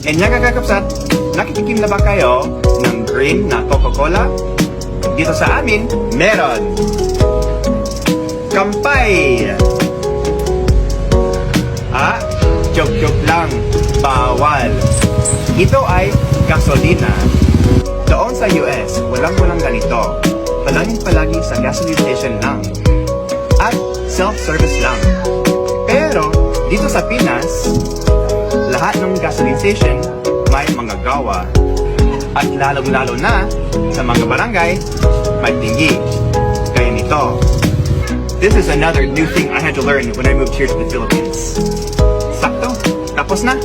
And yan kakakapsat, nakitikim na ba kayo ng green na Coca-Cola? Dito sa amin, meron. Kampay! Ah, joke-joke lang. Bawal. Ito ay gasolina. Doon sa US, walang-walang ganito. Palaging palagi sa gasoline station lang. At self-service lang. Pero, dito sa Pinas, gasoline station may mga gawa. At lalong-lalo na sa mga barangay, may tinggi. Kaya nito. This is another new thing I had to learn when I moved here to the Philippines. Sakto, tapos na.